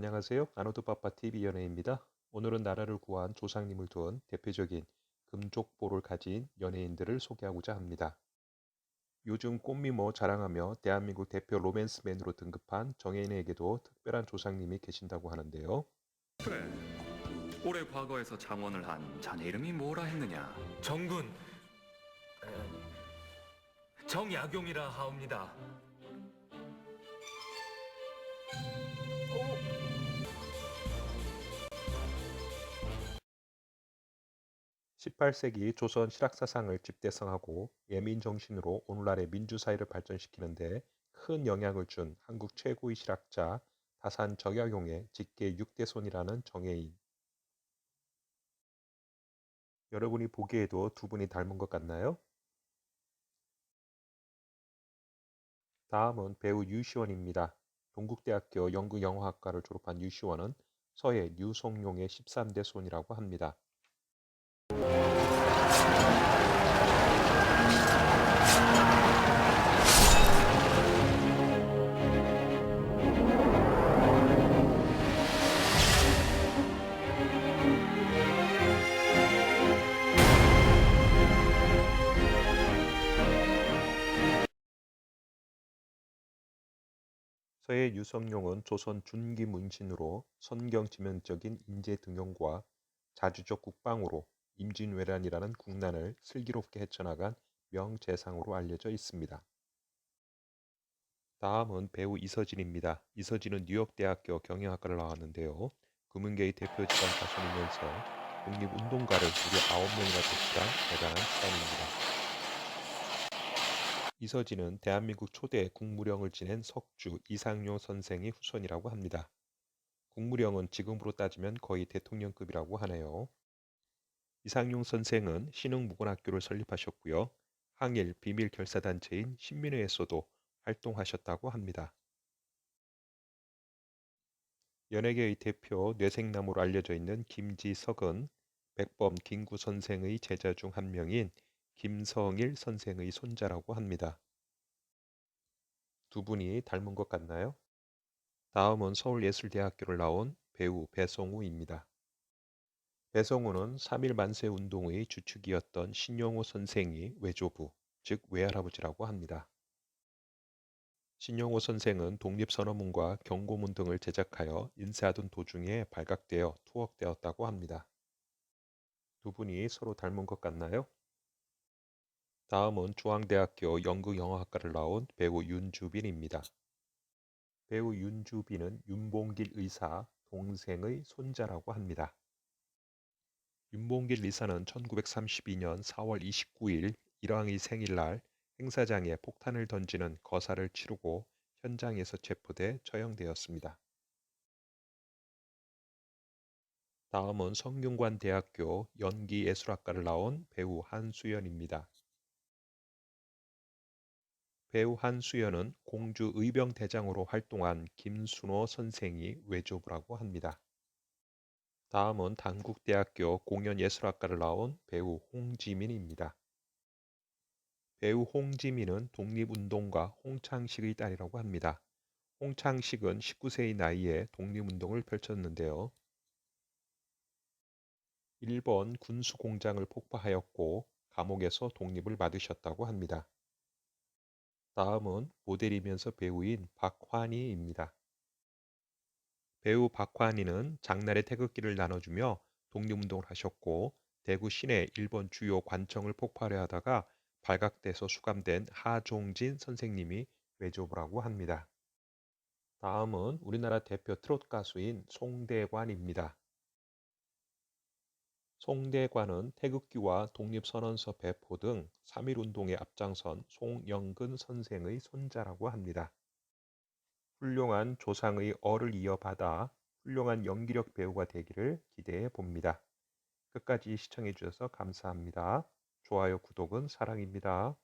안녕하세요. 아노드빠빠 TV 연예입니다. 오늘은 나라를 구한 조상님을 둔 대표적인 금족보를 가진 연예인들을 소개하고자 합니다. 요즘 꽃미모 자랑하며 대한민국 대표 로맨스맨으로 등급한 정혜인에게도 특별한 조상님이 계신다고 하는데요. 그래. 올해 과거에서 장원을 한 자네 이름이 뭐라 했느냐? 정군 에, 정약용이라 하옵니다. 18세기 조선 실학사상을 집대성하고 예민 정신으로 오늘날의 민주사회를 발전시키는데 큰 영향을 준 한국 최고의 실학자 다산 정약용의 직계 6대손이라는 정혜인. 여러분이 보기에도 두 분이 닮은 것 같나요? 다음은 배우 유시원입니다. 동국대학교 연극영화학과를 졸업한 유시원은 서해 류송룡의 13대 손이라고 합니다. 서해 유성룡은 조선 준기 문신으로 선경 지면적인 인재 등용과 자주적 국방으로 임진왜란이라는 국난을 슬기롭게 헤쳐나간 명재상으로 알려져 있습니다. 다음은 배우 이서진입니다. 이서진은 뉴욕대학교 경영학과를 나왔는데요. 금융계의 대표 집안 자손이면서 독립운동가를 무려 9명이나 배출한 대단한 사람입니다. 이서진은 대한민국 초대 국무령을 지낸 석주 이상용 선생의 후손이라고 합니다. 국무령은 지금으로 따지면 거의 대통령급이라고 하네요. 이상용 선생은 신흥무관학교를 설립하셨고요. 항일 비밀 결사단체인 신민회에서도 활동하셨다고 합니다. 연예계의 대표 뇌생나무로 알려져 있는 김지석은 백범 김구 선생의 제자 중 한 명인 김성일 선생의 손자라고 합니다. 두 분이 닮은 것 같나요? 다음은 서울예술대학교를 나온 배우 배성우입니다. 배성우는 3.1 만세 운동의 주축이었던 신용호 선생이 외조부, 즉 외할아버지라고 합니다. 신용호 선생은 독립선언문과 경고문 등을 제작하여 인쇄하던 도중에 발각되어 투옥되었다고 합니다. 두 분이 서로 닮은 것 같나요? 다음은 중앙대학교 연극영화학과를 나온 배우 윤주빈입니다. 배우 윤주빈은 윤봉길 의사 동생의 손자라고 합니다. 윤봉길 의사는 1932년 4월 29일 일왕의 생일날 행사장에 폭탄을 던지는 거사를 치르고 현장에서 체포돼 처형되었습니다. 다음은 성균관대학교 연기예술학과를 나온 배우 한수연입니다. 배우 한수연은 공주 의병대장으로 활동한 김순호 선생이 외조부라고 합니다. 다음은 단국대학교 공연예술학과를 나온 배우 홍지민입니다. 배우 홍지민은 독립운동가 홍창식의 딸이라고 합니다. 홍창식은 19세의 나이에 독립운동을 펼쳤는데요. 일본 군수공장을 폭파하였고 감옥에서 독립을 받으셨다고 합니다. 다음은 모델이면서 배우인 박환희입니다. 배우 박환희는 장날의 태극기를 나눠주며 독립운동을 하셨고 대구 시내 일본 주요 관청을 폭발해 하다가 발각돼서 수감된 하종진 선생님이 외조부라고 합니다. 다음은 우리나라 대표 트롯 가수인 송대관입니다. 송대관은 태극기와 독립선언서 배포 등 3.1운동에 앞장선 송영근 선생의 손자라고 합니다. 훌륭한 조상의 어를 이어받아 훌륭한 연기력 배우가 되기를 기대해 봅니다. 끝까지 시청해 주셔서 감사합니다. 좋아요, 구독은 사랑입니다.